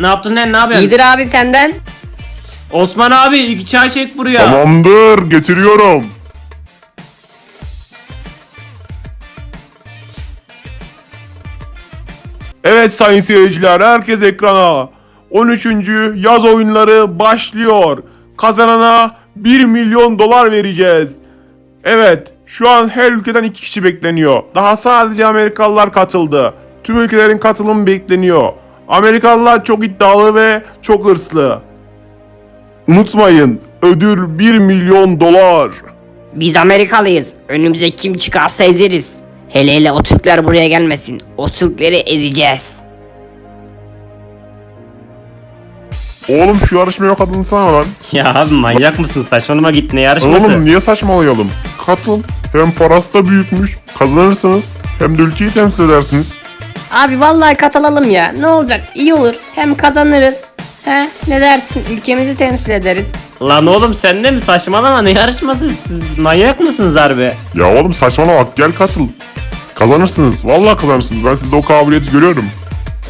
Ne yaptın lan ne yapıyorsun? İyidir abi senden. Osman abi iki çay çek buraya. Tamamdır getiriyorum. Evet sayın seyirciler herkes ekrana. 13. yaz oyunları başlıyor. Kazanana 1 milyon dolar vereceğiz. Evet şu an her ülkeden iki kişi bekleniyor. Daha sadece Amerikalılar katıldı. Tüm ülkelerin katılımı bekleniyor. Amerikalılar çok iddialı ve çok hırslı. Unutmayın ödül 1 milyon dolar. Biz Amerikalıyız. Önümüze kim çıkarsa ezeriz. Hele hele o Türkler buraya gelmesin. O Türkleri ezeceğiz. Oğlum şu yarışmaya katınsana lan. Ya abi manyak mısın saçmalama git ne yarışması? Oğlum niye saçmalayalım? Katıl. Hem parası da büyükmüş. Kazanırsınız. Hem de ülkeyi temsil edersiniz. Abi vallahi katılalım ya. Ne olacak? İyi olur. Hem kazanırız. He ne dersin? Ülkemizi temsil ederiz. Lan oğlum sen de mi saçmalama ne yarışması siz manyak mısınız harbi? Ya oğlum saçmalama gel katıl. Kazanırsınız. Vallahi kazanırsınız. Ben sizde o kabiliyeti görüyorum.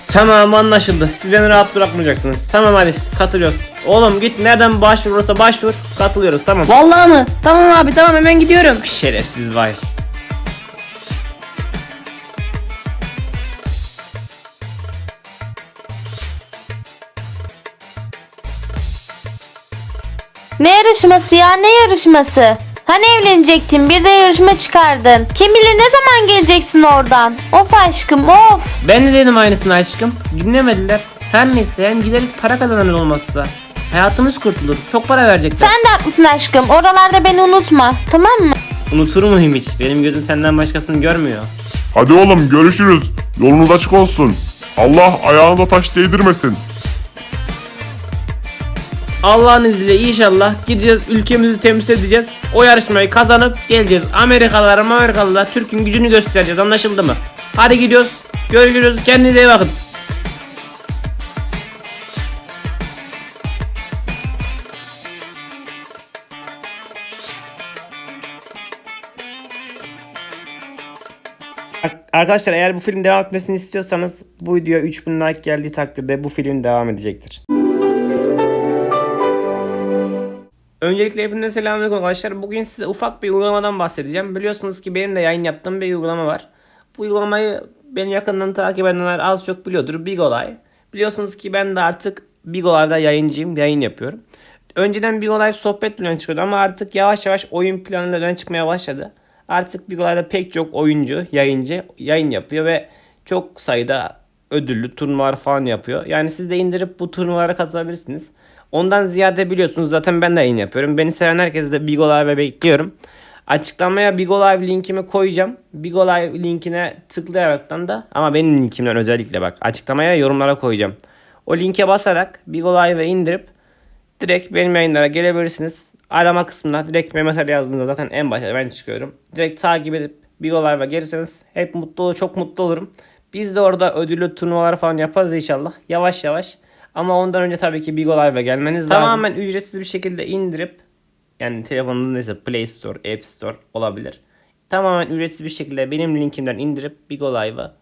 Tamam anlaşıldı siz beni rahat bırakmayacaksınız. Tamam hadi katılıyoruz. Oğlum git nereden başvurursa başvur katılıyoruz tamam. Vallahi mı? Tamam abi tamam hemen gidiyorum. Şerefsiz vay. Ne yarışması ya ne yarışması? Hani evlenecektin bir de yarışma çıkardın. Kim bilir ne zaman geleceksin oradan? Of aşkım of. Ben de dedim aynısını aşkım. Dinlemediler. Her neyse hem gideriz para kazanır olmazsa. Hayatımız kurtulur. Çok para verecekler. Sen de haklısın aşkım. Oralarda beni unutma. Tamam mı? Unutur muyum hiç? Benim gözüm senden başkasını görmüyor. Hadi oğlum görüşürüz. Yolunuz açık olsun. Allah ayağınıza taş değdirmesin. Allah'ın izniyle inşallah gideceğiz ülkemizi temsil edeceğiz. O yarışmayı kazanıp geleceğiz. Amerikalılara Amerikalılara Türk'ün gücünü göstereceğiz anlaşıldı mı? Hadi gidiyoruz. Görüşürüz. Kendinize iyi bakın. Arkadaşlar eğer bu film devam etmesini istiyorsanız bu videoya 3000 like geldiği takdirde bu film devam edecektir. Öncelikle hepinize selamünaleyküm arkadaşlar. Bugün size ufak bir uygulamadan bahsedeceğim. Biliyorsunuz ki benim de yayın yaptığım bir uygulama var. Bu uygulamayı beni yakından takip edenler az çok biliyordur. Big Olay. Biliyorsunuz ki ben de artık Big Olay'da yayıncıyım. Yayın yapıyorum. Önceden Big Olay sohbet öne çıkıyordu ama artık yavaş yavaş oyun planıyla öne çıkmaya başladı. Artık Big Olay'da pek çok oyuncu, yayıncı yayın yapıyor ve çok sayıda ödüllü turnuvalar falan yapıyor. Yani siz de indirip bu turnuvalara katılabilirsiniz. Ondan ziyade biliyorsunuz zaten ben de yayın yapıyorum. Beni seven herkese de Big Live'e bekliyorum. Açıklamaya Big Live linkimi koyacağım. Big Live linkine tıklayaraktan da ama benim linkimden özellikle bak açıklamaya yorumlara koyacağım. O linke basarak Big Live'e indirip direkt benim yayınlara gelebilirsiniz. Arama kısmına direkt Mehmet Ali yazdığınızda zaten en başta ben çıkıyorum. Direkt takip edip Big Live'a gelirseniz hep mutlu çok mutlu olurum. Biz de orada ödüllü turnuvalar falan yaparız inşallah. Yavaş yavaş. Ama ondan önce tabii ki Bigo Live'a gelmeniz lazım. Tamamen ücretsiz bir şekilde indirip yani telefonunuz neyse Play Store, App Store olabilir. Tamamen ücretsiz bir şekilde benim linkimden indirip Bigo Live'a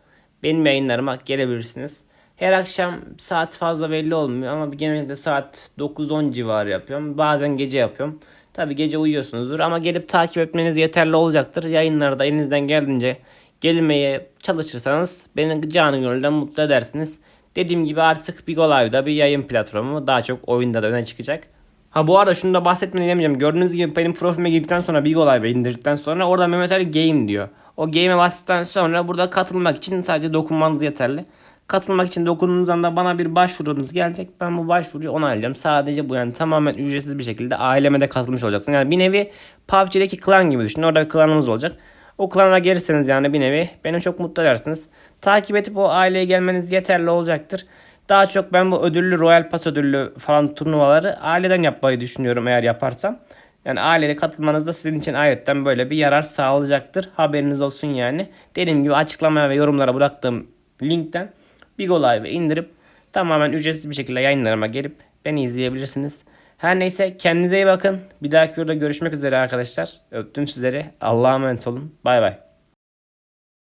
benim yayınlarıma gelebilirsiniz. Her akşam saat fazla belli olmuyor ama genelde saat 9-10 civarı yapıyorum. Bazen gece yapıyorum. Tabii gece uyuyorsunuzdur ama gelip takip etmeniz yeterli olacaktır. Yayınlarda elinizden geldiğince gelmeye çalışırsanız beni canı gönülden mutlu edersiniz. Dediğim gibi artık Bigo Live'da bir yayın platformu daha çok oyunda da öne çıkacak. Ha bu arada şunu da bahsetmeni demeyeceğim. Gördüğünüz gibi benim profilime girdikten sonra Bigo Live'e indirdikten sonra orada Mehmet Ali Game diyor. O game'e bastıktan sonra burada katılmak için sadece dokunmanız yeterli. Katılmak için dokunduğunuzdan da bana bir başvurunuz gelecek. Ben bu başvuruyu onaylayacağım. Sadece bu yani tamamen ücretsiz bir şekilde aileme de katılmış olacaksın. Yani bir nevi PUBG'deki klan gibi düşünün. Orada bir klanımız olacak. O klana gelirseniz yani bir nevi beni çok mutlu edersiniz. Takip edip o aileye gelmeniz yeterli olacaktır. Daha çok ben bu ödüllü Royal Pass ödüllü falan turnuvaları aileden yapmayı düşünüyorum eğer yaparsam. Yani aileye katılmanız da sizin için ayetten böyle bir yarar sağlayacaktır. Haberiniz olsun yani. Dediğim gibi açıklamaya ve yorumlara bıraktığım linkten Bigo Live'ı indirip tamamen ücretsiz bir şekilde yayınlarıma gelip beni izleyebilirsiniz. Her neyse kendinize iyi bakın. Bir dahaki videoda görüşmek üzere arkadaşlar. Öptüm sizleri. Allah'a emanet olun. Bay bay.